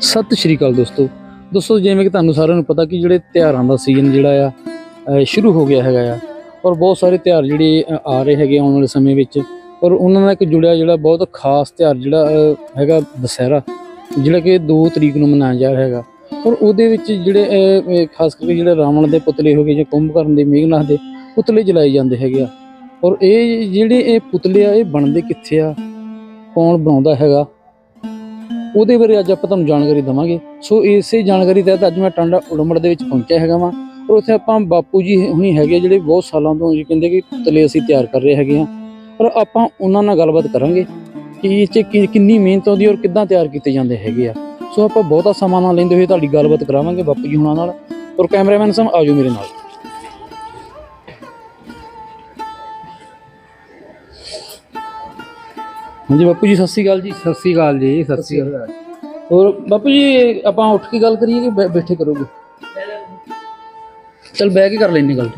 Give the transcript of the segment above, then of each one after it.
ਸਤਿ ਸ਼੍ਰੀ ਅਕਾਲ ਦੋਸਤੋ। ਦੋਸਤੋ, ਜਿਵੇਂ ਕਿ ਤੁਹਾਨੂੰ ਸਾਰਿਆਂ ਨੂੰ ਪਤਾ ਕਿ ਜਿਹੜੇ ਤਿਉਹਾਰਾਂ ਦਾ ਸੀਜ਼ਨ ਜਿਹੜਾ ਆ ਸ਼ੁਰੂ ਹੋ ਗਿਆ ਹੈਗਾ ਆ ਔਰ ਬਹੁਤ ਸਾਰੇ ਤਿਉਹਾਰ ਜਿਹੜੇ ਆ ਰਹੇ ਹੈਗੇ ਆਉਣ ਵਾਲੇ ਸਮੇਂ ਵਿੱਚ ਔਰ ਉਹਨਾਂ ਨਾਲ ਇੱਕ ਜੁੜਿਆ ਜਿਹੜਾ ਬਹੁਤ ਖਾਸ ਤਿਉਹਾਰ ਜਿਹੜਾ ਹੈਗਾ ਦੁਸਹਿਰਾ, ਜਿਹੜਾ ਕਿ 2 ਤਰੀਕ ਨੂੰ ਮਨਾਇਆ ਜਾ ਰਿਹਾ ਹੈਗਾ। ਔਰ ਉਹਦੇ ਵਿੱਚ ਜਿਹੜੇ ਖਾਸ ਕਰਕੇ ਜਿਹੜੇ ਰਾਵਣ ਦੇ ਪੁਤਲੇ ਹੋ ਗਏ ਜਾਂ ਕੁੰਭਕਰਨ ਦੇ, ਮੇਘਨਾਥ ਦੇ ਪੁਤਲੇ ਜਲਾਏ ਜਾਂਦੇ ਹੈਗੇ ਆ। ਔਰ ਇਹ ਜਿਹੜੇ ਇਹ ਪੁਤਲੇ ਆ, ਇਹ ਬਣਦੇ ਕਿੱਥੇ ਆ? ਕੌਣ ਬਣਾਉਂਦਾ ਹੈਗਾ? ਉਹਦੇ ਬਾਰੇ ਅੱਜ ਆਪਾਂ ਤੁਹਾਨੂੰ ਜਾਣਕਾਰੀ ਦਵਾਂਗੇ। ਸੋ ਇਸੇ ਜਾਣਕਾਰੀ ਤਹਿਤ ਅੱਜ ਮੈਂ ਟਾਂਡਾ ਉੜਮੜ ਦੇ ਵਿੱਚ ਪਹੁੰਚਿਆ ਹੈਗਾ ਵਾਂ ਔਰ ਉੱਥੇ ਆਪਾਂ ਬਾਪੂ ਜੀ ਹੁਣੀ ਹੈਗੇ ਆ, ਜਿਹੜੇ ਬਹੁਤ ਸਾਲਾਂ ਤੋਂ ਜੀ ਕਹਿੰਦੇ ਕਿ ਪੁਤਲੇ ਅਸੀਂ ਤਿਆਰ ਕਰ ਰਹੇ ਹੈਗੇ ਆ। ਔਰ ਆਪਾਂ ਉਹਨਾਂ ਨਾਲ ਗੱਲਬਾਤ ਕਰਾਂਗੇ ਕਿ ਇਹ 'ਚ ਕੀ- ਕਿੰਨੀ ਮਿਹਨਤ ਆਉਂਦੀ ਔਰ ਕਿੱਦਾਂ ਤਿਆਰ ਕੀਤੇ ਜਾਂਦੇ ਹੈਗੇ ਆ। ਸੋ ਆਪਾਂ ਬਹੁਤਾ ਸਮਾਂ ਨਾ ਲੈਂਦੇ ਹੋਏ ਤੁਹਾਡੀ ਗੱਲਬਾਤ ਕਰਾਵਾਂਗੇ ਬਾਪੂ ਜੀ ਹੁਣਾਂ ਨਾਲ। ਔਰ ਕੈਮਰਾਮੈਨ ਸਾਹਿਬ, ਆਜੋ ਮੇਰੇ ਨਾਲ। ਹਾਂਜੀ ਬਾਪੂ ਜੀ ਸਤਿ ਸ਼੍ਰੀ ਅਕਾਲ ਜੀ। ਸਤਿ ਸ੍ਰੀ ਅਕਾਲ ਜੀ ਸਤਿ ਸ੍ਰੀ ਅਕਾਲ। ਹੋਰ ਬਾਪੂ ਜੀ ਆਪਾਂ ਉੱਠ ਕੇ ਗੱਲ ਕਰੀਏ ਕਿ ਬੈ- ਬੈਠੇ ਕਰੋਗੇ? ਚਲ ਬਹਿ ਕੇ ਕਰ ਲੈਣੇ ਗੱਲ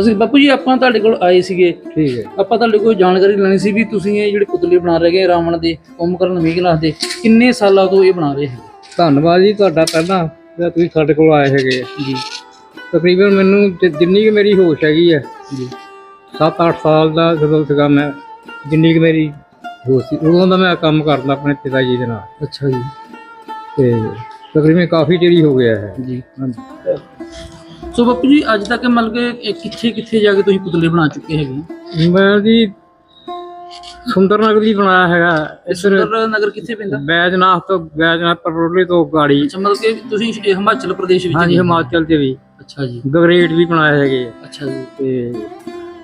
ਅਸੀਂ ਬਾਪੂ ਜੀ ਆਪਾਂ ਤੁਹਾਡੇ ਕੋਲ ਆਏ ਸੀਗੇ। ਠੀਕ ਹੈ। ਆਪਾਂ ਤੁਹਾਡੇ ਕੋਲ ਜਾਣਕਾਰੀ ਲੈਣੀ ਸੀ ਵੀ ਤੁਸੀਂ ਇਹ ਜਿਹੜੇ ਪੁਤਲੇ ਬਣਾ ਰਹੇ ਹੈਗੇ ਰਾਵਣ ਦੇ ਕੁੰਭਕਰਨ ਮੇਘਨਾਥ ਦੇ ਕਿੰਨੇ ਸਾਲਾਂ ਤੋਂ ਇਹ ਬਣਾ ਰਹੇ ਹੈ ਧੰਨਵਾਦ ਜੀ ਤੁਹਾਡਾ ਪਹਿਲਾਂ ਜਿਹੜਾ ਤੁਸੀਂ ਸਾਡੇ ਕੋਲ ਆਏ ਹੈਗੇ। ਆ। ਜੀ। ਤਕਰੀਬਨ ਮੈਨੂੰ ਜਿ- ਜਿੰਨੀ ਕੁ ਮੇਰੀ ਹੋਸ਼ ਹੈਗੀ ਹੈ ਜੀ। 7-8 ਸਾਲ ਦਾ ਜਦੋਂ ਸੀਗਾ ਮੈਂ ਜਿੰਨੀ ਕੁ ਮੇਰੀ ਹੋਸ਼ ਸੀ ਉਦੋਂ ਦਾ ਮੈਂ ਕੰਮ ਕਰਦਾ ਆਪਣੇ ਪਿਤਾ ਜੀ ਦੇ ਨਾਲ। ਅੱਛਾ ਜੀ। ਤੇ ਤਕਰੀਬਨ ਕਾਫੀ ਚਿਰ ਹੋ ਗਿਆ ਹੈ। ਜੀ ਹਾਂਜੀ। ਸੋ ਬਾਪੂ ਜੀ ਅੱਜ ਤੱਕ ਮਤਲਬ ਕਿ ਇਹ ਕਿੱਥੇ ਕਿੱਥੇ ਜਾ ਕੇ ਤੁਸੀਂ ਪੁਤਲੇ ਬਣਾ ਚੁੱਕੇ ਹੈਗੇ ਮੈਂ ਜੀ ਸੁੰਦਰ ਨਗਰ ਵੀ ਬਣਾਇਆ ਹੈਗਾ। ਇੱਧਰ ਸੁੰਦਰ ਨਗਰ ਕਿੱਥੇ ਪੈਂਦਾ? ਬੈਜਨਾਥ ਤੋਂ ਬੈਜਨਾਥ ਪਟਰੋਲੀ ਤੋਂ ਗਾੜੀ। ਅੱਛਾ ਮਤਲਬ ਕਿ ਤੁਸੀਂ ਇਹ ਹਿਮਾਚਲ ਪ੍ਰਦੇਸ਼ ਵਿੱਚ ਹਾਂਜੀ। ਹਿਮਾਚਲ 'ਚ ਵੀ। ਅੱਛਾ ਜੀ। ਗਗਰੇਟ ਵੀ ਬਣਾਏ ਹੈਗੇ ਅੱਛਾ ਜੀ। ਤੇ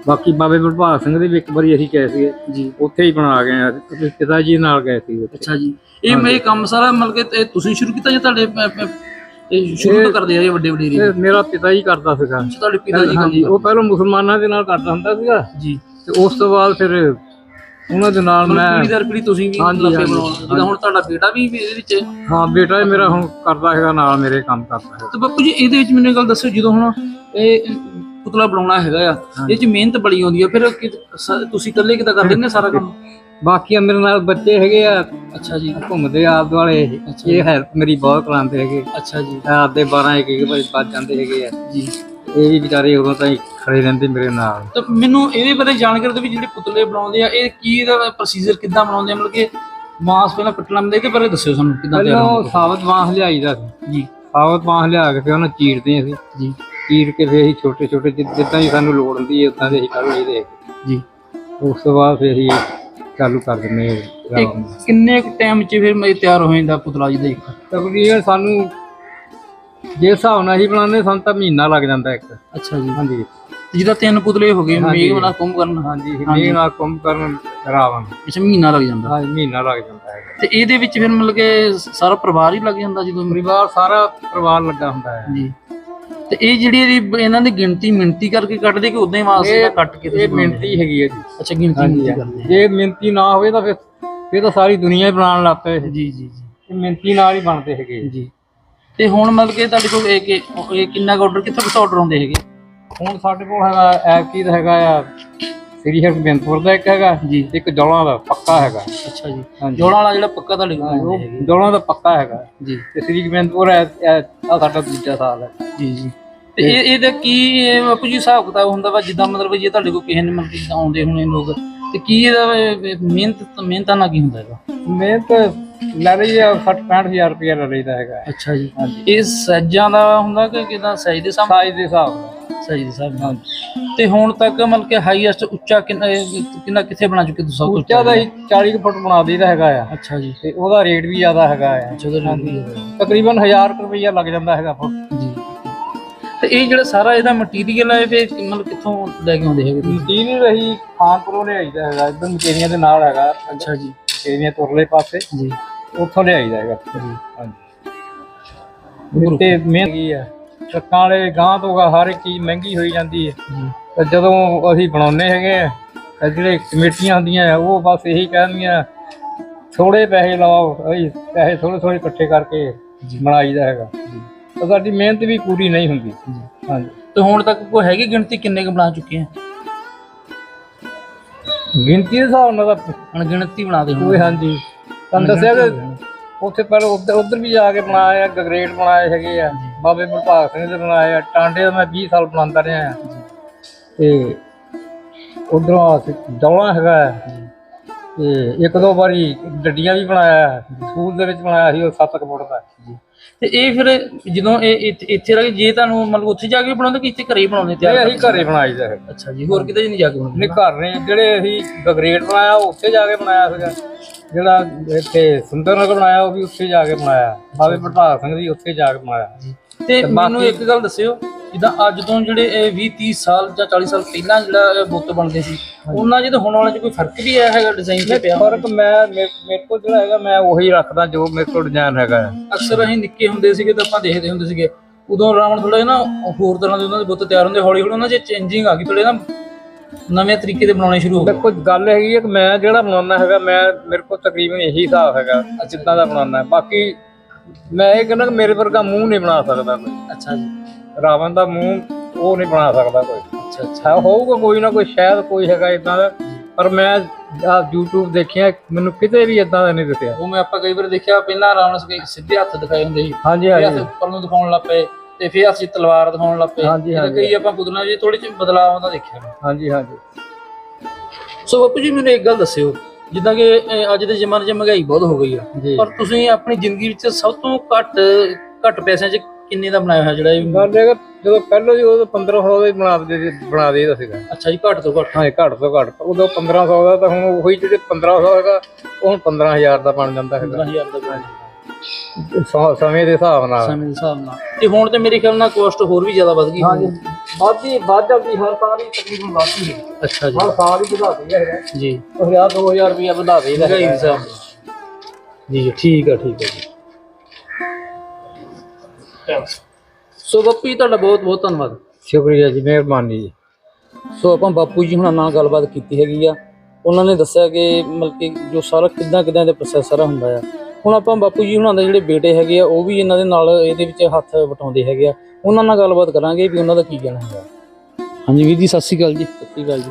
ਬਾਕੀ ਬਾਬੇ ਪ੍ਰਭਾਤ ਸਿੰਘ ਦੇ ਵੀ ਇੱਕ ਵਾਰੀ ਅਸੀਂ ਗਏ ਸੀਗੇ। ਜੀ। ਉੱਥੇ ਹੀ ਬਣਾ ਗਏ ਆ ਤੇ ਪਿਤਾ ਜੀ ਨਾਲ ਗਏ ਸੀ। ਅੱਛਾ ਜੀ। ਇਹ ਮੈਂ ਕੰਮ ਸਾਰਾ ਮਤਲਬ ਕਿ ਤੁਸੀਂ ਸ਼ੁਰੂ ਕੀਤਾ ਜਾਂ ਤੁਹਾਡੇ ਇਹ ਸ਼ੁਰੂ ਤੋਂ ਕਰਦੇ ਆ ਇਹ ਵੱਡੇ ਵੱਡੇ ਏਰੀਏ ਤੇ ਮੇਰਾ ਪਿਤਾ ਜੀ ਕਰਦਾ ਸੀਗਾ। ਤੁਹਾਡੇ ਪਿਤਾ ਜੀ ਹਾਂਜੀ ਉਹ ਪਹਿਲਾਂ ਮੁਸਲਮਾਨਾਂ ਦੇ ਨਾਲ ਕਰਦਾ ਹੁੰਦਾ ਸੀਗਾ। ਜੀ। ਤੇ ਉਸ ਤੋਂ ਬਾਅਦ ਫਿਰ ਉਹਨਾਂ ਦੇ ਨਾਲ ਮੈਂ ਪੀੜੀ ਦਰ ਪੀੜੀ ਤੁਸੀਂ ਵੀ ਲੱਗੇ ਬਣਾਉਣ ਜਿੱਦਾਂ ਹੁਣ ਤੁਹਾਡਾ ਬੇਟਾ ਵੀ ਇਹਦੇ ਵਿੱਚ ਹੈ। ਬੇਟਾ ਮੇਰਾ ਹੁਣ ਕਰਦਾ ਹੈਗਾ ਨਾਲ ਮੇਰੇ ਕੰਮ ਕਰਦਾ ਹੈ ਤੇ ਬਾਪੂ ਜੀ ਇਹਦੇ ਵਿੱਚ ਮੈਨੂੰ ਗੱਲ ਦੱਸੋ ਜਦੋਂ ਹੁਣ ਇਹ ਪੁਤਲਾ ਬਣਾਉਣਾ ਹੈਗਾ ਆ। ਇਹ ਚ ਮਿਹਨਤ ਬੜੀ ਆਉਂਦੀ ਆ। ਫਿਰ ਕਿ- ਸ- ਤੁਸੀਂ ਇਕੱਲੇ ਕਿਦਾਂ ਕਰ ਲੈਂਦੇ ਸਾਰਾ ਕੰਮ? ਬਾਕੀ ਮੇਰੇ ਨਾਲ ਬੱਚੇ ਹੈਗੇ ਆ। ਅੱਛਾ ਜੀ। ਘੁੰਮਦੇ ਆਪ ਦੁਆਲੇ। ਇਹ ਹੈਲਪ ਮੇਰੀ ਬਹੁਤ ਕਰਾਉਂਦੇ ਹੈਗੇ। ਅੱਛਾ ਜੀ। ਆਪਦੇ 12 ਇੱਕ ਇੱਕ ਵਜੇ ਵੱਜ ਜਾਂਦੇ ਹੈਗੇ ਆ। ਜੀ। ਇਹ ਵੀ ਵਿਚਾਰੇ ਉਦੋਂ ਤਾਈਂ ਖੜੇ ਰਹਿੰਦੇ ਮੇਰੇ ਨਾਲ। ਤਾਂ ਮੈਨੂੰ ਇਹਦੇ ਬਾਰੇ ਜਾਣਕਾਰੀ ਦਿਓ ਵੀ ਜਿਹੜੇ ਪੁਤਲੇ ਬਣਾਉਂਦੇ ਆ ਇਹ ਕੀ ਇਹਦਾ ਪ੍ਰੋਸੀਜਰ ਕਿੱਦਾਂ ਬਣਾਉਂਦੇ ਆ? ਮਤਲਬ ਕਿ ਮਾਸ ਪਹਿਲਾਂ ਕੱਟਣਾ ਹੁੰਦਾ ਇਹਦੇ ਬਾਰੇ ਦੱਸਿਓ ਸਾਨੂੰ ਕਿੱਦਾਂ ਤਿਆਰ ਪਹਿਲਾਂ ਹੁੰਦਾ ਸਾਬਤ ਬਾਂਸ ਲਿਆਈਦਾ ਸੀ। ਜੀ। ਸਾਬਤ ਬਾਂਸ ਲਿਆ ਕੇ ਫਿਰ ਉਹਨੂੰ ਚੀਰਦੇ ਅਸੀਂ। ਜੀ। ਚੀਰ ਕੇ ਫਿਰ ਅਸੀਂ ਛੋਟੇ ਛੋਟੇ ਜਿ- ਜਿੱਦਾਂ ਹੀ ਸਾਨੂੰ ਲੋੜ ਹੁੰਦੀ ਹੈ ਉਦਾਂ ਦੇ ਅਸੀਂ ਕੱਢ ਲਈਦੇ ਜੀ। ਉਸ ਤੋਂ ਬਾਅਦ ਫਿਰ ਅਸੀਂ ਚਾਲੂ ਕਰ ਦਿੰਦੇ ਹਾਂ ਇਹ ਕਿੰਨੇ ਟਾਈਮ ਚ ਫਿਰ ਮੈਂ ਤਿਆਰ ਹੋ ਜਾਂਦਾ ਪੁਤਲਾ ਜੀ ਦਾ ਇੱਕ? ਤਕਰੀਬਨ ਸਾਨੂੰ ਜੇ ਹਿਸਾਬ ਨਾਲ ਹੀ ਬਣਾਉਂਦੇ ਸਾਨੂੰ ਤਾਂ ਮਹੀਨਾ ਲੱਗ ਜਾਂਦਾ ਇੱਕ। ਅੱਛਾ ਜੀ। ਹਾਂਜੀ। ਤੇ ਜਿਹਦਾ ਤਿੰਨ ਪੁਤਲੇ ਹੋ ਗਏ ਮੇਘ ਵਾਲਾ ਕੁੰਭ ਕਰਨ। ਹਾਂਜੀ ਮੇਘ ਨਾਲ ਕੁੰਭ ਕਰਨ ਰਾਵਣ। ਇਸ ਮਹੀਨਾ ਲੱਗ ਜਾਂਦਾ। ਹਾਂ ਮਹੀਨਾ ਲੱਗ ਜਾਂਦਾ ਹੈ ਤੇ ਇਹਦੇ ਵਿੱਚ ਫਿਰ ਮਤਲਬ ਕਿ ਸਾਰਾ ਪਰਿਵਾਰ ਹੀ ਲੱਗ ਜਾਂਦਾ ਜਦੋਂ? ਪਰਿਵਾਰ ਸਾਰਾ ਪਰਿਵਾਰ ਲੱਗਾ ਹੁੰਦਾ ਹੈ। ਜੀ। ਤੇ ਇਹ ਜਿਹੜੀ ਇਹਦੀ ਇਹਨਾਂ ਦੀ ਗਿਣਤੀ ਮਿੰਤੀ ਕਰਕੇ ਕੱਟਦੇ ਕਿ ਉਦਾਂ ਹੀ ਮਾਸ ਜਿਹੜਾ ਕੱਟ ਕੇ ਤੁਸੀਂ ਇਹ ਮਿਹਨਤੀ ਹੈਗੀ ਹੈ ਜੀ। ਅੱਛਾ ਗਿਣਤੀ ਮਿੰਤੀ ਕਰਦੇ ਜੇ ਮਿਹਨਤੀ ਨਾ ਹੋਵੇ ਤਾਂ ਫਿਰ ਫਿਰ ਤਾਂ ਸਾਰੀ ਦੁਨੀਆ ਹੀ ਬਣਾਉਣ ਲੱਗ ਪਏ ਜੀ ਜੀ ਜੀ। ਇਹ ਮਿਹਨਤੀ ਨਾਲ ਹੀ ਬਣਦੇ ਹੈਗੇ ਜੀ। ਤੇ ਹੁਣ ਮਤਲਬ ਕਿ ਤੁਹਾਡੇ ਕੋਲ ਇਹ ਕਿ ਇਹ ਕਿੰਨਾ ਆਰਡਰ ਕਿੱਥੋਂ ਕਿੱਥੋਂ ਆਰਡਰ ਆਉਂਦੇ ਹੈਗੇ? ਹੁਣ ਸਾਡੇ ਕੋਲ ਹੈਗਾ ਦਾ ਹੈਗਾ ਆ ਸ੍ਰੀ ਹਰਗੋਬਿੰਦਪੁਰ ਦਾ ਇੱਕ ਹੈਗਾ ਜੀ ਇੱਕ ਜੌਲਾਂ ਦਾ ਪੱਕਾ ਹੈਗਾ। ਅੱਛਾ ਜੀ। ਹਾਂਜੀ। ਜੋੜਾਂ ਵਾਲਾ ਜਿਹੜਾ ਪੱਕਾ ਕੋਲ ਆਉਂਦੇ ਹੈਗੇ। ਜੌਲਾਂ ਦਾ ਪੱਕਾ ਹੈਗਾ। ਜੀ। ਤੇ ਸ੍ਰੀ ਗੋਬਿੰਦਪੁਰ ਹੈ ਆ ਸਾਡਾ ਦੂਜਾ ਸਾਲ ਹੈ। ਜੀ ਜੀ। ਤੇ ਇਹ ਇਹਦਾ ਕੀ ਇਹ ਬਾਪੂ ਜੀ ਹਿਸਾਬ ਕਿਤਾਬ ਹੁੰਦਾ ਵਾ ਜਿੱਦਾਂ ਮਤਲਬ ਜੇ ਤੁਹਾਡੇ ਕੋਲ ਕਿਸੇ ਨੇ ਮਤਲਬ ਕਿ ਆਉਂਦੇ ਹੋਣੇ ਲੋਕ ਤੇ ਕੀ ਇਹਦਾ ਇਹ ਮਿਹਨਤ ਮਿਹਨਤਾਂ ਨਾਲ ਕੀ ਹੁੰਦਾ ਹੈਗਾ? ਮਿਹਨਤ ਲੈ 60 65000 ਰੁਪਏ ਲੈ ਲਈਦਾ ਹੈਗਾ। ਅੱਛਾ ਜੀ। ਇਹ ਸੈਜਾਂ ਦਾ ਹੁੰਦਾ ਕਿ ਕਿਦਾਂ ਸਾਈਜ਼ ਦੇ ਹਿਸਾਬ ਸਾਈਜ਼ ਦੇ ਹਿਸਾਬ ਨਾਲ। ਦੇ ਹਿਸਾਬ ਨਾਲ। ਤੇ ਹੁਣ ਤੱਕ ਮਤਲਬ ਕਿ ਹਾਈਐਸਟ ਉੱਚਾ ਕਿੰਨਾ ਕਿੰਨਾ ਕਿੱਥੇ ਬਣਾ ਚੁੱਕੇ ਤੁਸੀਂ ਸਭ ਉੱਚਾ ਦਾ ਹੀ 40 ਕੁ ਫੁੱਟ ਬਣਾ ਦਈਦਾ ਹੈਗਾ ਆ। ਅੱਛਾ ਜੀ। ਤੇ ਉਹਦਾ ਰੇਟ ਵੀ ਜ਼ਿਆਦਾ ਹੈਗਾ ਆ। ਜਦੋਂ ਤਕਰੀਬਨ 1000 ਰੁਪਈਆ ਲੱਗ ਜਾਂਦਾ ਹੈਗਾ ਫੁੱਟ। ਜੀ। ਤੇ ਇਹ ਜਿਹੜਾ ਸਾਰਾ ਇਹਦਾ ਮਟੀਰੀਅਲ ਹੈ ਫਿਰ ਮਤਲਬ ਕਿੱਥੋਂ ਲੈ ਕੇ ਆਉਂਦੇ ਹੈਗੇ ਤੁਸੀਂ? ਮਟੀਰੀਅਲ ਰਹੀ ਖਾਨਪੁਰੋਂ ਲਿਆਈਦਾ ਹੈਗਾ ਇਧਰ ਮਕੇਰੀਆਂ ਦੇ ਨਾਲ ਹੈਗਾ। ਅੱਛਾ ਜੀ। ਮਕੇਰੀਆਂ ਤੁਰਲੇ ਪਾਸੇ। ਜੀ। ਉੱਥੋਂ ਲਿਆਈਦਾ ਹੈਗਾ। ਹਾਂਜੀ। ਤੇ ਮਹਿੰਗੀ ਆ ਟਰੱਕਾਂ ਵਾਲੇ ਗਾਂ ਤੋਂ ਗਾ ਹਰ ਇੱਕ ਚੀਜ਼ ਮਹਿੰਗੀ ਹੋਈ ਜਾਂਦੀ ਹੈ। ਤੇ ਜਦੋਂ ਅਸੀਂ ਬਣਾਉਂਦੇ ਹੈਗੇ ਆ ਜਿਹੜੇ ਕਮੇਟੀਆਂ ਹੁੰਦੀਆਂ ਆ ਉਹ ਬਸ ਇਹੀ ਕਹਿੰਦੀਆਂ ਥੋੜੇ ਪੈਸੇ ਲਾਓ ਅਸੀਂ ਪੈਸੇ ਥੋੜੇ ਥੋੜੇ ਇਕੱਠੇ ਕਰਕੇ ਬਣਾਈਦਾ ਹੈਗਾ। ਤਾਂ ਸਾਡੀ ਮਿਹਨਤ ਵੀ ਪੂਰੀ ਨਹੀਂ ਹੁੰਦੀ। ਹਾਂਜੀ। ਤੇ ਹੁਣ ਤੱਕ ਕੋਈ ਹੈਗੀ ਗਿਣਤੀ ਕਿੰਨੇ ਕੁ ਬਣਾ ਚੁੱਕੇ ਆ? ਗਿਣਤੀ ਦੇ ਹਿਸਾਬ ਨਾਲ ਤਾਂ ਹੁਣ ਗਿਣਤੀ ਬਣਾ ਦੇ ਹੁਣ। ਕੋਈ ਹਾਂਜੀ। ਤੁਹਾਨੂੰ ਦੱਸਿਆ ਕਿ ਉੱਥੇ ਪਰ ਉੱਧਰ ਉੱਧਰ ਵੀ ਜਾ ਕੇ ਬਣਾਏ ਆ ਗਗਰੇਟ ਬਣਾਏ ਹੈਗੇ ਆ ਬਾਬੇ ਪ੍ਰਭਾਤ ਸਿੰਘ ਦੇ ਬਣਾਏ ਆ ਟਾਂਡੇ ਦਾ ਮੈਂ 20 ਸਾਲ ਬਣਾਉਂਦਾ ਰਿਹਾ ਆ। ਤੇ ਉਧਰੋਂ ਆ ਦੌਲਾ ਹੈਗਾ। ਤੇ ਇੱਕ ਦੋ ਵਾਰੀ ਡੱਡੀਆਂ ਵੀ ਬਣਾਇਆ। ਸਕੂਲ ਦੇ ਵਿੱਚ ਬਣਾਇਆ ਸੀ ਉਹ 7 ਫੁੱਟ ਦਾ। ਤੇ ਇਹ ਫਿਰ ਜਦੋਂ ਇਹ ਇੱਥੇ- ਰਹਿ ਜੇ ਤੁਹਾਨੂੰ ਮਤਲਬ ਉੱਥੇ ਜਾ ਕੇ ਬਣਾਉਂਦੇ ਕਿ ਇੱਥੇ ਘਰੇ ਹੀ ਬਣਾਉਂਦੇ ਤਿਆਰ ਅਸੀਂ ਘਰੇ ਬਣਾਈਦਾ ਹੈ ਅੱਛਾ ਜੀ ਹੋਰ ਕਿਤੇ ਨਹੀਂ ਜਾ ਕੇ ਬਣਾਉਂਦੇ? ਨਹੀਂ ਘਰ ਨੇ ਜਿਹੜੇ ਅਸੀਂ ਗਗਰੇਟ ਬਣਾਇਆ ਉੱਥੇ ਜਾ ਕੇ ਬਣਾਇਆ ਸੀਗਾ। ਜਿਹੜਾ ਇੱਥੇ ਸੁੰਦਰਨਗਰ ਬਣਾਇਆ ਉਹ ਵੀ ਉੱਥੇ ਜਾ ਕੇ ਬਣਾਇਆ। ਬਾਬੇ ਪ੍ਰਭਾਤ ਸਿੰਘ ਦੀ ਉੱਥੇ ਜਾ ਕੇ ਬਣਾਇਆ। ਤੇ ਮੈਨੂੰ ਇੱਕ ਗੱਲ ਦੱਸਿਓ ਜਿੱਦਾਂ ਅੱਜ ਤੋਂ ਜਿਹੜੇ ਇਹ 20 30 ਸਾਲ ਜਾਂ 40 ਸਾਲ ਪਹਿਲਾਂ ਜਿਹੜਾ ਬੁੱਤ ਬਣਦੇ ਸੀ ਉਹਨਾਂ ਜਿਹਦੇ ਹੁਣ ਵਾਲੇ ਚ ਕੋਈ ਫ਼ਰਕ ਵੀ ਆਇਆ ਹੈਗਾ ਡਿਜ਼ਾਈਨ ਤੇ ਪਿਆ? ਫ਼ਰਕ ਮੈਂ ਮੇਰੇ ਕੋਲ ਜਿਹੜਾ ਹੈਗਾ ਮੈਂ ਉਹੀ ਰੱਖਦਾ ਜੋ ਮੇਰੇ ਕੋਲ ਡਿਜ਼ਾਈਨ ਹੈਗਾ। ਅਕਸਰ ਅਸੀਂ ਨਿੱਕੇ ਹੁੰਦੇ ਸੀਗੇ ਤਾਂ ਆਪਾਂ ਦੇਖਦੇ ਹੁੰਦੇ ਸੀਗੇ। ਉਦੋਂ ਰਾਵਣ ਥੋੜਾ ਨਾ ਹੋਰ ਤਰ੍ਹਾਂ ਦੇ ਉਹਨਾਂ ਦੇ ਬੁੱਤ ਤਿਆਰ ਹੁੰਦੇ ਹੌਲੀ ਹੌਲੀ ਉਹਨਾਂ 'ਚ ਚੇਂਜਿੰਗ ਆ ਗਈ ਥੋੜੇ ਨਾ ਨਵੇਂ ਤਰੀਕੇ ਦੇ ਬਣਾਉਣੇ ਸ਼ੁਰੂ ਹੋ ਗਏ? ਦੇਖੋ ਗੱਲ ਹੈਗੀ ਹੈ ਕਿ ਮੈਂ ਜਿਹੜਾ ਬਣਾਉਣਾ ਹੈਗਾ ਮੈਂ ਮੇਰੇ ਕੋਲ ਤਕਰੀਬਨ ਇਹੀ ਹਿਸਾਬ ਹੈਗਾ ਜਿੱਦਾਂ ਦਾ ਬਣਾਉਣਾ ਬਾਕੀ ਮੈਂ ਇਹ ਕਹਿੰਦਾ ਕਿ ਮੇਰੇ ਵਰਗਾ ਮੂੰਹ ਨਹੀਂ ਬਣਾ ਸਕਦਾ ਕੋਈ। ਅੱਛਾ ਜੀ। ਰਾਵਣ ਦਾ ਮੂੰਹ ਉਹ ਨਹੀਂ ਬਣਾ ਸਕਦਾ ਕੋਈ। ਅੱਛਾ ਅੱਛਾ। ਹੈ ਹੋਊਗਾ ਕੋਈ ਨਾ ਕੋਈ ਸ਼ਾਇਦ ਕੋਈ ਹੈਗਾ ਇਦਾਂ ਦਾ ਪਰ ਮੈਂ ਆ YouTube ਦੇਖਿਆ ਮੈਨੂੰ ਕਿਤੇ ਵੀ ਇਦਾਂ ਦਾ ਨਹੀਂ ਦਿਸਿਆ। ਉਹ ਮੈਂ ਆਪਾਂ ਕਈ ਵਾਰ ਦੇਖਿਆ ਪਹਿਲਾਂ ਰਾਵਣ ਸਿੱਧੇ ਹੱਥ ਦਿਖਾਏ ਹੁੰਦੇ ਸੀ। ਹਾਂਜੀ ਹਾਂਜੀ। ਉੱਪਰ ਨੂੰ ਦਿਖਾਉਣ ਲੱਗ ਪਏ। ਤੇ ਫਿਰ 'ਚ ਤਲਵਾਰ ਦਿਖਾਉਣ ਲੱਗ ਪਏ। ਹਾਂਜੀ, ਤੇ ਹਾਂਜੀ। ਕਈ ਆਪਾਂ ਪੁੱਤਰਾਂ ਜੀ ਥੋੜੀ ਜਿਹੀ ਬਦਲਾਅ ਆਉਂਦਾ ਦੇਖਿਆ। ਮੈਂ। ਹਾਂਜੀ ਹਾਂਜੀ। ਸੋ ਬਾਪੂ ਜੀ ਮੈਨੂੰ ਇੱਕ ਗੱਲ ਦੱਸਿਓ। ਜਿੱਦਾਂ ਕਿ ਅਹ, ਅੱਜ ਦੇ ਜ਼ਮਾਨੇ 'ਚ ਮਹਿੰਗਾਈ ਬਹੁਤ ਹੋ ਗਈ ਆ। ਜੀ। ਪਰ ਤੁਸੀਂ ਆਪਣੀ ਜ਼ਿੰਦਗੀ ਵਿੱਚ ਸਭ ਤੋਂ ਘੱਟ ਘੱਟ ਪੈਸਿਆਂ 'ਚ ਕਿੰਨੇ ਦਾ ਬਣਾਇਆ ਹੋਇਆ ਜਿਹੜਾ ਇਹ? ਗੱਲ ਇਹ ਕਿ ਜਦੋਂ ਪਹਿਲਾਂ ਜੀ ਉਹ 1500 ਦਾ ਹੀ ਬਣਾ ਦੇ ਬਣਾ ਦੇਦਾ ਸੀਗਾ। ਅੱਛਾ ਜੀ ਘੱਟ ਤੋਂ ਘੱਟ। ਹਾਂ ਘੱਟ ਤੋਂ ਘੱਟ। ਉਦੋਂ 1500 ਦਾ ਤਾਂ ਹੁਣ ਉਹੀ ਜਿਹੜੇ 1500 ਹੈਗਾ ਉਹ ਹੁਣ 15000 ਦਾ ਬਣ ਜਾਂਦਾ ਹੈਗਾ। 15000 ਦਾ ਬਣਾਇਆ ਸ- ਸਮੇਂ ਦੇ ਹਿਸਾਬ ਨਾਲ। ਸਮੇਂ ਦੇ ਹਿਸਾਬ ਨਾਲ। ਤੇ ਹੁਣ ਤੇ ਮੇਰੇ ਖਿਆਲ ਨਾਲ ਕੋਸਟ ਹੋਰ ਵੀ ਜ਼ਿਆਦਾ ਵੱਧ ਗਈ ਹਾਂਜੀ। ਵਾਧੀ ਵੱਧ ਜਾਂਦੀ ਹਰ ਸਾਲ ਹੀ ਤਕਰੀਬਨ ਵੱਧਦੀ ਹੈ ਅੱਛਾ ਜੀ। ਹਰ ਸਾਲ ਹੀ ਵਧਾਦੀ ਹੈ। ਜੀ। 1000 2000 ਰੁਪਇਆ ਵਧਾ ਦੇਦਾ ਮਹਿੰਗਾਈ ਦੇ ਹਿਸਾਬ ਨਾਲ। ਜੀ ਠੀਕ ਆ ਠੀਕ ਆ ਜੀ। ਸੋ ਬਾਪੂ ਜੀ ਤੁਹਾਡਾ ਬਹੁਤ ਬਹੁਤ ਧੰਨਵਾਦ। ਸ਼ੁਕਰੀਆ ਜੀ ਮਿਹਰਬਾਨੀ ਜੀ। ਸੋ ਆਪਾਂ ਬਾਪੂ ਜੀ ਹੁਣਾਂ ਨਾਲ ਗੱਲਬਾਤ ਕੀਤੀ ਹੈਗੀ ਆ। ਉਹਨਾਂ ਨੇ ਦੱਸਿਆ ਕਿ ਮਤਲਬ ਕਿ ਜੋ ਸਾਰਾ ਕਿੱਦਾਂ ਕਿੱਦਾਂ ਦੇ ਪ੍ਰੋਸੈਸ ਸਾਰਾ ਹੁੰਦਾ ਆ। ਹੁਣ ਆਪਾਂ ਬਾਪੂ ਜੀ ਹੁਣਾਂ ਦੇ ਜਿਹੜੇ ਬੇਟੇ ਹੈਗੇ ਆ ਉਹ ਵੀ ਇਹਨਾਂ ਦੇ ਨਾਲ ਇਹਦੇ ਵਿੱਚ ਹੱਥ ਵਟਾਉਂਦੇ ਹੈਗੇ ਆ। ਉਹਨਾਂ ਨਾਲ ਗੱਲਬਾਤ ਕਰਾਂਗੇ ਵੀ ਉਹਨਾਂ ਦਾ ਕੀ ਕਹਿਣਾ ਹੈਗਾ। ਹਾਂਜੀ ਵੀਰ ਜੀ ਸਤਿ ਸ਼੍ਰੀ ਅਕਾਲ ਜੀ। ਸਤਿ ਸ਼੍ਰੀ ਅਕਾਲ ਜੀ।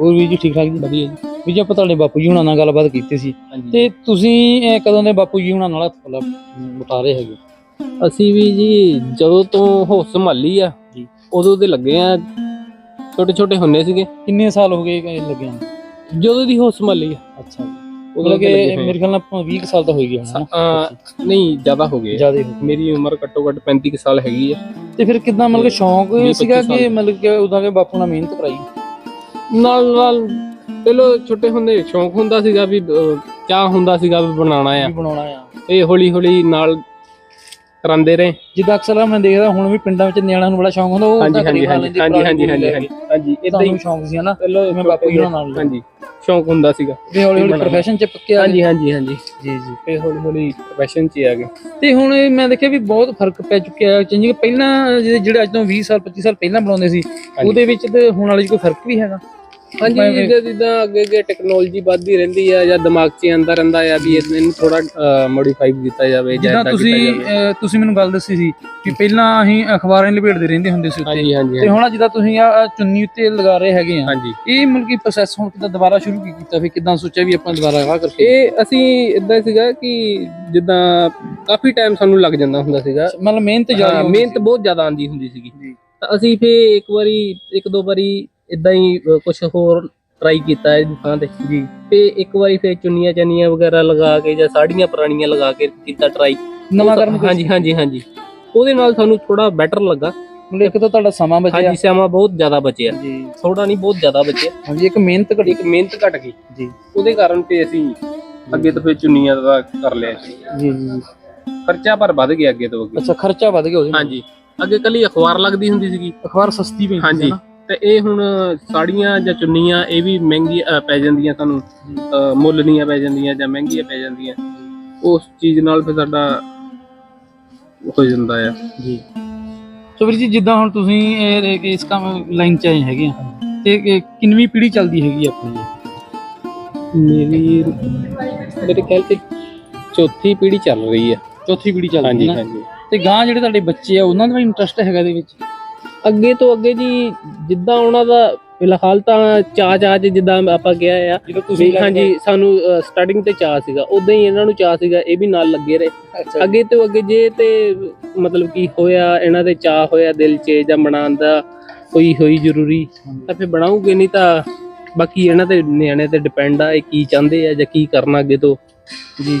ਹੋਰ ਵੀਰ ਜੀ ਠੀਕ ਠਾਕ ਜੀ? ਵਧੀਆ ਜੀ। ਵੀਰ ਜੀ ਆਪਾਂ ਤੁਹਾਡੇ ਬਾਪੂ ਜੀ ਹੁਣਾਂ ਨਾਲ ਗੱਲਬਾਤ ਕੀਤੀ ਸੀ। ਤੇ ਤੁਸੀਂ ਕਦੋਂ ਦੇ ਬਾਪੂ ਜੀ ਹੁਣਾਂ ਨਾਲ ਹੱਥ ਵਟਾ ਰਹੇ ਹੈਗੇ? ਅਸੀਂ ਵੀ ਜੀ ਜਦੋਂ ਤੋਂ ਹੋਸ਼ ਸੰਭਾਲੀ ਆ ਜੀ। ਉਦੋਂ ਦੇ ਲੱਗੇ ਆ। ਛੋਟੇ ਛੋਟੇ ਹੁੰਦੇ ਸੀਗੇ। ਕਿੰਨੇ ਸਾਲ ਹੋ ਗਏ ਲੱਗਿਆ? ਜਦੋਂ ਦੀ ਹੋਸ਼ ਸੰਭਾਲੀ ਆ। ਅੱਛਾ ਮਤਲਬ ਕਿ ਮੇਰੇ ਖਿਆਲ ਨਾਲ ਆਪਾਂ 20 ਕੁ ਸਾਲ ਤਾਂ ਹੋ ਗਿਆ ਹੋਣਾ ਨਹੀਂ ਜ਼ਿਆਦਾ ਹੋ ਗਏ ਜ਼ਿਆਦਾ ਹੋ ਗਏ। ਮੇਰੀ ਉਮਰ ਘੱਟੋ ਘੱਟ 35 ਕੁ ਸਾਲ ਹੈਗੀ ਆ। ਤੇ ਫਿਰ ਕਿਦਾਂ ਮਤਲਬ ਕਿ ਸ਼ੌਂਕ ਸੀਗਾ ਕਿ। ਮਤਲਬ ਕਿ ਉਦਾਂ ਕੇ ਬਾਪੂ ਨਾਲ ਮਿਹਨਤ ਕਰਾਈ? ਨਾਲ ਨਾਲ ਪਹਿਲਾਂ ਛੋਟੇ ਹੁੰਦੇ ਸ਼ੌਂਕ ਹੁੰਦਾ ਸੀਗਾ ਵੀ ਚਾਹ ਹੁੰਦਾ ਸੀਗਾ ਵੀ ਬਣਾਉਣਾ ਆ। ਬਣਾਉਣਾ ਆ। ਇਹ ਹੌਲੀ ਹੌਲੀ ਨਾਲ ਕਰਾਉਂਦੇ ਰਹੇ। ਜਿੱਦਾਂ ਅਕਸਰ ਮੈਂ ਦੇਖਦਾ ਹੁਣ ਵੀ ਪਿੰਡਾਂ ਵਿੱਚ ਨਿਆਣਿਆਂ ਨੂੰ ਬੜਾ ਸ਼ੌਂਕ ਹੁੰਦਾ ਉਹ ਹਾਂਜੀ ਹਾਂਜੀ ਹਾਂਜੀ ਹਾਂਜੀ ਹਾਂਜੀ ਹਾਂਜੀ ਇਦਾਂ ਹੀ ਸ਼ੌਂਕ ਸੀ ਹਨਾ ਪਹਿਲਾਂ ਮੈਂ ਬਾਪੂ ਜੀ ਨਾਲ। ਹਾਂਜੀ ਸ਼ੌਂਕ ਹੁੰਦਾ ਸੀਗਾ। ਤੇ ਹੌਲੀ ਹੌਲੀ ਪ੍ਰੋਫੈਸ਼ਨ ਚ ਪੱਕਿਆ ਹਾਂਜੀ ਹਾਂਜੀ ਹਾਂਜੀ। ਜੀ ਜੀ। ਤੇ ਹੌਲੀ ਹੌਲੀ ਪ੍ਰੋਫੈਸ਼ਨ ਚ ਆ ਗਏ। ਤੇ ਹੁਣ ਮੈਂ ਦੇਖਿਆ ਵੀ ਬਹੁਤ ਫ਼ਰਕ ਪੈ ਚੁੱਕਿਆ ਹੈ ਚੇਂਜਿੰਗ ਪਹਿਲਾਂ ਜਿਹੜੇ ਅੱਜ ਤੋਂ 20 ਸਾਲ 25 ਸਾਲ ਪਹਿਲਾਂ ਬਣਾਉਂਦੇ ਸੀ ਉਹਦੇ ਵਿੱਚ ਤੇ ਹੁਣ ਵਾਲੇ 'ਚ ਕੋਈ ਫ਼ਰਕ ਵੀ ਹੈਗਾ। ਹਾਂਜੀ ਜਿੱਦਾਂ ਜਿੱਦਾਂ ਅੱਗੇ ਅੱਗੇ ਟੈਕਨੋਲੋਜੀ ਵੱਧਦੀ ਰਹਿੰਦੀ ਆ ਜਾਂ ਦਿਮਾਗ 'ਚ ਆਂਦਾ ਰਹਿੰਦਾ ਆ ਵੀ ਇਹਨੂੰ ਥੋੜਾ ਮੋਡੀਫਾਈ ਕੀਤਾ ਜਾਵੇ ਜਾਂ ਜਿੱਦਾਂ ਤੁਸੀਂ ਤੁਸੀਂ ਮੈਨੂੰ ਗੱਲ ਦੱਸੀ ਸੀ ਕਿ ਪਹਿਲਾਂ ਅਸੀਂ ਅਖਬਾਰਾਂ 'ਚ ਲਪੇਟਦੇ ਰਹਿੰਦੇ ਹੁੰਦੇ ਸੀ ਉੱਤੇ। ਤੇ ਹੁਣ ਜਿੱਦਾਂ ਤੁਸੀਂ ਆ ਚੁੰਨੀ ਉੱਤੇ ਲਗਾ ਰਹੇ ਹੈਗੇ ਆ। ਇਹ ਮਤਲਬ ਪ੍ਰੋਸੈਸ ਹੁਣ ਕਿਦਾਂ ਦੁਬਾਰਾ ਸ਼ੁਰੂ ਕੀ ਕੀਤਾ? ਫਿਰ ਕਿਦਾਂ ਸੋਚਿਆ ਵੀ ਆਪਾਂ ਦੁਬਾਰਾ ਆਹ ਕਰਕੇ? ਇਹ ਅਸੀਂ ਇਦਾਂ ਸੀਗਾ ਕਿ ਜਿੱਦਾਂ ਕਾਫੀ ਟਾਈਮ ਸਾਨੂੰ ਲੱਗ ਜਾਂਦਾ ਹੁੰਦਾ ਸੀਗਾ। ਮਤਲਬ ਮਿਹਨਤ ਜ਼ਿਆਦਾ ਮਿਹਨਤ ਬਹੁਤ ਜ਼ਿਆਦਾ ਆਂਦੀ ਹੁੰਦੀ ਸੀਗੀ। ਤਾਂ ਅਸੀਂ ਫੇ ਇੱਕ ਵਾਰੀ ਇੱਕ ਦੋ ਵਾਰੀ ਇਦਾਂ ਹੀ ਕੁਝ ਹੋਰ ਟਰਾਈ ਕੀਤਾ ਇਸ ਥਾਂ ਤੇ ਜੀ। ਤੇ ਇੱਕ ਵਾਰੀ ਫੇ ਚੁੰਨੀਆਂ ਚੰਨੀਆਂ ਵਗੈਰਾ ਲਗਾ ਕੇ ਜਾਂ ਸਾੜੀਆਂ ਪੁਰਾਣੀਆਂ ਲਗਾ ਕੇ ਕੀਤਾ ਟਰਾਈ ਨਵਾਂ ਕਰਨ ਦੀ ਹਾਂਜੀ ਹਾਂਜੀ ਹਾਂਜੀ। ਉਹਦੇ ਨਾਲ ਸਾਨੂੰ ਥੋੜਾ ਬੈਟਰ ਲੱਗਾ। ਮਤਲਬ ਇੱਕ ਤਾਂ ਤੁਹਾਡਾ ਸਮਾਂ ਬਚਿਆ। ਹਾਂਜੀ ਸਮਾਂ ਬਹੁਤ ਜ਼ਿਆਦਾ ਬਚਿਆ। ਜੀ। ਥੋੜਾ ਨਹੀਂ ਬਹੁਤ ਜ਼ਿਆਦਾ ਬਚਿਆ। ਹਾਂਜੀ ਇੱਕ ਮਿਹਨਤ ਘਟੀ। ਇੱਕ ਮਿਹਨਤ ਘਟ ਗਈ। ਜੀ। ਉਹਦੇ ਕਾਰਨ ਤੇ ਅਸੀਂ ਅੱਗੇ ਤੋਂ ਫੇ ਚੁੰਨੀਆਂ ਦਾ ਕਰ ਲਿਆ। ਜੀ ਜੀ ਖਰਚਾ ਪਰ ਵੱਧ ਗਿਆ ਅੱਗੇ ਤੋਂ ਅੱਗੇ। ਅੱਛਾ ਖਰਚਾ ਵੱਧ ਗਿਆ ਉਹਦੇ। ਹਾਂਜੀ। ਅੱਗੇ ਕੱਲੀ ਅਖਬਾਰ ਲੱਗਦੀ ਹੁੰਦੀ ਸੀਗੀ। ਅਖਬਾਰ ਸਸਤੀ ਪੈਂਦੀ ਹਾਂਜੀ। ਸੀ ਨਾ? ਤੇ ਇਹ ਹੁਣ ਸਾੜੀਆਂ ਜਾਂ ਚੁੰਨੀਆਂ ਇਹ ਵੀ ਮਹਿੰਗੀ ਅ, ਪੈ ਜਾਂਦੀਆਂ ਸਾਨੂੰ। ਅ, ਮੁੱਲ ਦੀਆਂ ਪੈ ਜਾਂਦੀਆਂ ਜਾਂ ਮਹਿੰਗੀਆਂ ਪੈ ਜਾਂਦੀਆਂ। ਉਸ ਚੀਜ਼ ਨਾਲ ਫਿਰ ਸਾਡਾ ਹੋ ਜਾਂਦਾ ਆ। ਜੀ। ਸੋ ਵੀਰ ਜੀ ਜਿੱਦਾਂ ਹੁਣ ਤੁਸੀਂ ਇਹ ਇਸ ਕੰਮ ਲਾਈਨ ਚ ਆਏ ਹੈਗੇ ਆ ਤੇ ਇਹ ਕਿੰਨਵੀਂ ਪੀੜ੍ਹੀ ਚੱਲਦੀ ਹੈਗੀ ਆ ਆਪਣੀ? ਇਹ? ਮੇਰੀ ਮੇਰੇ ਖਿਆਲ ਤੇ ਚੌਥੀ ਪੀੜ੍ਹੀ ਚੱਲ ਰਹੀ ਆ। ਚੌਥੀ ਪੀੜ੍ਹੀ ਚੱਲਦੀ ਹਾਂਜੀ ਹੈ ਨਾ? ਹਾਂਜੀ। ਤੇ ਗਾਂ ਜਿਹੜੇ ਤੁਹਾਡੇ ਬੱਚੇ ਆ ਉਹਨਾਂ ਦਾ ਵੀ ਇੰਟਰਸਟ ਹੈਗਾ ਇਹਦੇ ਵਿੱਚ? ਅੱਗੇ ਤੋਂ ਅੱਗੇ ਜੀ ਜਿੱਦਾਂ ਉਹਨਾਂ ਦਾ ਫਿਲਹਾਲ ਤਾਂ ਚਾਹ ਚਾਹ ਚ ਜਿੱਦਾਂ ਆਪਾਂ ਕਿਹਾ ਆ ਜਦੋਂ ਵੀ ਹਾਂਜੀ ਸਾਨੂੰ ਸਟਾਰਟਿੰਗ ਤੇ ਚਾਹ ਸੀਗਾ ਉਦਾਂ ਹੀ ਇਹਨਾਂ ਨੂੰ ਚਾਹ ਸੀਗਾ ਇਹ ਵੀ ਨਾਲ ਲੱਗੇ ਰਹੇ। ਅੱਗੇ ਤੋਂ ਅੱਗੇ ਜੇ ਤੇ ਮਤਲਬ ਕੀ ਹੋਇਆ ਇਹਨਾਂ ਦੇ ਚਾਹ ਹੋਇਆ ਦਿਲ 'ਚ ਜਾਂ ਬਣਾਉਣ ਦਾ ਕੋਈ ਹੋਈ ਜ਼ਰੂਰੀ ਤਾਂ ਫਿਰ ਬਣਾਉਗੇ ਨਹੀਂ ਤਾਂ ਬਾਕੀ ਇਹਨਾਂ ਤੇ ਨਿਆਣੇ ਤੇ ਡਿਪੈਂਡ ਆ ਇਹ ਕੀ ਚਾਹੁੰਦੇ ਆ ਜਾਂ ਕੀ ਕਰਨਾ ਅੱਗੇ ਤੋਂ। ਜੀ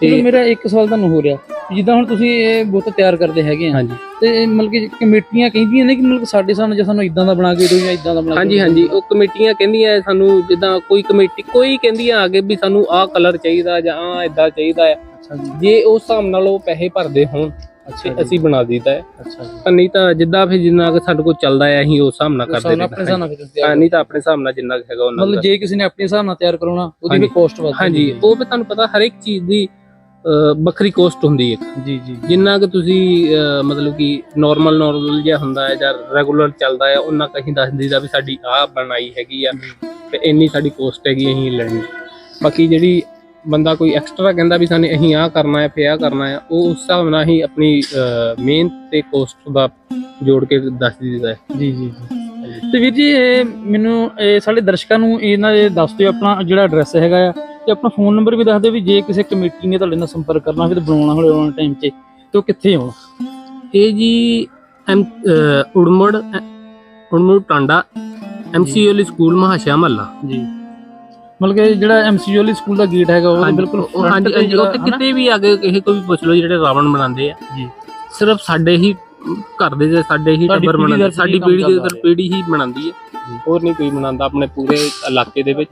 ਜੀ। ਮੇਰਾ ਇੱਕ ਸਵਾਲ ਤੁਹਾਨੂੰ ਹੋ ਰਿਹਾ। ਜਿੱਦਾਂ ਹੁਣ ਤੁਸੀਂ ਇਹ ਬੁੱਤ ਤਿਆਰ ਕਰਦੇ ਹੈਗੇ ਆ ਹਾਂਜੀ। ਤੇ ਮਤਲਬ ਕਿ ਕਮੇਟੀਆਂ ਕਹਿੰਦੀਆਂ ਨੇ ਕਿ ਮਤਲਬ ਕਿ ਸਾਡੇ ਸਾਹਮਣੇ ਜੇ ਸਾਨੂੰ ਇਦਾਂ ਦਾ ਬਣਾ ਕੇ ਦਿਓ ਜਾਂ ਇਦਾਂ ਦਾ ਬਣਾ ਕੇ ਹਾਂਜੀ। ਹਾਂਜੀ ਉਹ ਕਮੇਟੀਆਂ ਕਹਿੰਦੀਆਂ ਸਾਨੂੰ ਜਿੱਦਾਂ ਕੋਈ ਕਮੇਟੀ ਕੋਈ ਕਹਿੰਦੀਆਂ ਆਗੇ ਵੀ ਸਾਨੂੰ ਆਹ ਕਲਰ ਚਾਹੀਦਾ ਜਾਂ ਆਹ ਇਦਾਂ ਚਾਹੀਦਾ ਆ। ਅੱਛਾ ਜੀ। ਉਸ ਹਿਸਾਬ ਨਾਲ ਉਹ ਪੈਸੇ ਭਰਦੇ ਹੋਣ ਅੱਛਾ ਅਸੀਂ ਬਣਾ ਦਿੱਤਾ ਹੈ। ਅੱਛਾ ਜੀ। ਨਹੀਂ ਤਾਂ ਜਿੱਦਾਂ ਫਿਰ ਜਿੰਨਾ ਕਿ ਸਾਡੇ ਕੋਲ ਚੱਲਦਾ ਹੈ ਅਸੀਂ ਉਸ ਹਿਸਾਬ ਨਾਲ ਕਰਦੇ ਸਾਨੂੰ ਆਪਣੇ ਹਿਸਾਬ ਨਾਲ ਹਾਂ ਨਹੀਂ ਤਾਂ ਆਪਣੇ ਹਿਸਾਬ ਨਾਲ ਜਿੰਨਾ ਕੁ ਹੈਗਾ ਉਹਨਾਂ ਮਤਲਬ ਜੇ ਕਿਸੇ ਨੇ ਆਪਣੇ ਹਿਸਾਬ ਨਾਲ ਤਿਆਰ ਕਰਾਉਣਾ ਉਹਦੀ ਵੀ। ਕੋਸਟ ਵੱਧ ਹਾਂਜੀ ਉਹ ਵੀ ਤੁਹਾਨੂੰ ਪਤਾ ਹਰ ਇੱਕ ਚੀਜ਼ ਦੀ ਵੱਖਰੀ ਕੋਸਟ ਹੁੰਦੀ ਹੈ। ਜੀ ਜੀ ਜਿੰਨਾ ਕਿ ਤੁਸੀਂ ਅਹ, ਮਤਲਬ ਕਿ ਨਾਰਮਲ ਨਾਰਮਲ ਜਿਹਾ ਹੁੰਦਾ ਹੈ ਜਾਂ ਰੈਗੂਲਰ ਚੱਲਦਾ ਹੈ ਉਹਨਾਂ ਕਹੀਂ ਦੱਸ ਦਈਦਾ ਵੀ ਸਾਡੀ ਆਹ ਬਣਾਈ ਹੈਗੀ ਆ ਤੇ ਇੰਨੀ ਸਾਡੀ ਕੋਸਟ ਹੈਗੀ ਅਸੀਂ ਲੈਣੀ। ਬਾਕੀ ਜਿਹੜੀ ਬੰਦਾ ਕੋਈ ਐਕਸਟਰਾ ਕਹਿੰਦਾ ਵੀ ਸਾਨੂੰ ਅਸੀਂ ਆਹ ਕਰਨਾ ਹੈ ਫੇ ਆਹ ਕਰਨਾ ਹੈ ਉਹ ਉਸ ਹਿਸਾਬ ਨਾਲ ਹੀ ਆਪਣੀ ਮਿਹਨਤ ਤੇ ਕੋਸਟ ਦਾ ਜੋੜ ਕੇ ਦੱਸ ਦਈਦਾ ਹੈ। ਜੀ ਜੀ ਜੀ। ਤੇ ਵੀਰ ਜੀ ਇਹ ਮੈਨੂੰ ਇਹ ਸਾਡੇ ਦਰਸ਼ਕਾਂ ਨੂੰ ਇਹਨਾਂ ਦੇ ਦੱਸ ਦਿਓ ਆਪਣਾ ਜਿਹੜਾ ਐਡਰੈਸ ਹੈਗਾ ਆ। ਤੇ ਆਪਣਾ ਫੋਨ ਨੰਬਰ ਵੀ ਦੱਸ ਦਿਓ ਵੀ ਜੇ ਕਿਸੇ ਕਮੇਟੀ ਨੇ ਤੁਹਾਡੇ ਨਾਲ ਸੰਪਰਕ ਕਰਨਾ ਹੋਵੇ ਤੇ ਬਣਾਉਣਾ ਹੋਵੇ ਉਹਨਾਂ ਟਾਈਮ 'ਚ ਤੇ ਉਹ ਕਿੱਥੇ ਆਉਣ? ਇਹ ਜੀ ਐਮ ਉੜਮੁੜ ਉੜਮੁੜ ਟਾਂਡਾ ਐਮਸੀਯੂ ਵਾਲੀ ਸਕੂਲ ਮਹਾਸ਼ਾ ਮਹੱਲਾ। ਜੀ। ਮਤਲਬ ਕਿ ਜਿਹੜਾ ਐਮਸੀਯੂ ਵਾਲੀ ਸਕੂਲ ਦਾ ਗੇਟ ਹੈਗਾ ਉਹ ਬਿਲਕੁਲ ਹਾਂਜੀ ਉੱਥੇ? ਕਿਤੇ ਵੀ ਅੱਗੇ ਕਿਸੇ ਕੋਈ ਵੀ ਪੁੱਛ ਲਓ ਜਿਹੜੇ ਰਾਵਣ ਬਣਾਉਂਦੇ ਆ। ਜੀ। ਸਿਰਫ ਸਾਡੇ ਹੀ ਘਰ ਦੇ ਸਾਡੇ ਹੀ ਟੱਬਰ ਬਣਾਉਂਦੇ ਸਾਡੀ ਪੀੜ੍ਹੀ ਦੇ ਪੀੜ੍ਹੀ ਹੀ ਬਣਾਉਂਦੀ ਹੈ। ਹੋਰ ਨਹੀਂ ਕੋਈ ਬਣਾਉਂਦਾ ਆਪਣੇ ਪੂਰੇ ਇਲਾਕੇ ਦੇ ਵਿੱਚ।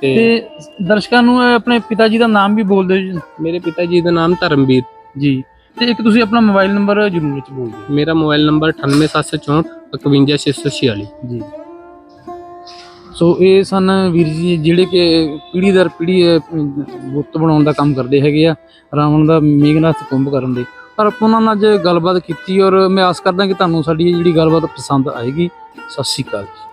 ਤੇ ਦਰਸ਼ਕਾਂ ਨੂੰ ਇਹ ਆਪਣੇ ਪਿਤਾ ਜੀ ਦਾ ਨਾਮ ਵੀ ਬੋਲ ਦਿਓ ਜੀ। ਮੇਰੇ ਪਿਤਾ ਜੀ ਦਾ ਨਾਮ ਧਰਮਵੀਰ। ਜੀ। ਤੇ ਇੱਕ ਤੁਸੀਂ ਆਪਣਾ ਮੋਬਾਈਲ ਨੰਬਰ ਜ਼ਰੂਰ ਵਿੱਚ ਬੋਲ ਦਿਓ। ਮੇਰਾ ਮੋਬਾਈਲ ਨੰਬਰ 98764 51646 ਜੀ। ਸੋ ਇਹ ਸਨ ਵੀਰ ਜੀ ਜਿਹੜੇ ਕਿ ਪੀੜ੍ਹੀ ਦਰ ਅਹ, ਬੁੱਤ ਬਣਾਉਣ ਦਾ ਕੰਮ ਕਰਦੇ ਹੈਗੇ ਆ। ਰਾਵਣ ਦਾ ਮੇਘਨਾਥ ਕੁੰਭ ਕਰਨ ਦੇ। ਪਰ ਆਪਾਂ ਉਹਨਾਂ ਨਾਲ ਜੇ ਗੱਲਬਾਤ ਕੀਤੀ ਔਰ ਮੈਂ ਆਸ ਕਰਦਾ ਕਿ ਤੁਹਾਨੂੰ ਸਾਡੀ ਇਹ ਜਿਹੜੀ ਗੱਲਬਾਤ ਪਸੰਦ ਆਏਗੀ, ਸਤਿ ਸ਼੍ਰੀ ਅਕਾਲ ਜੀ।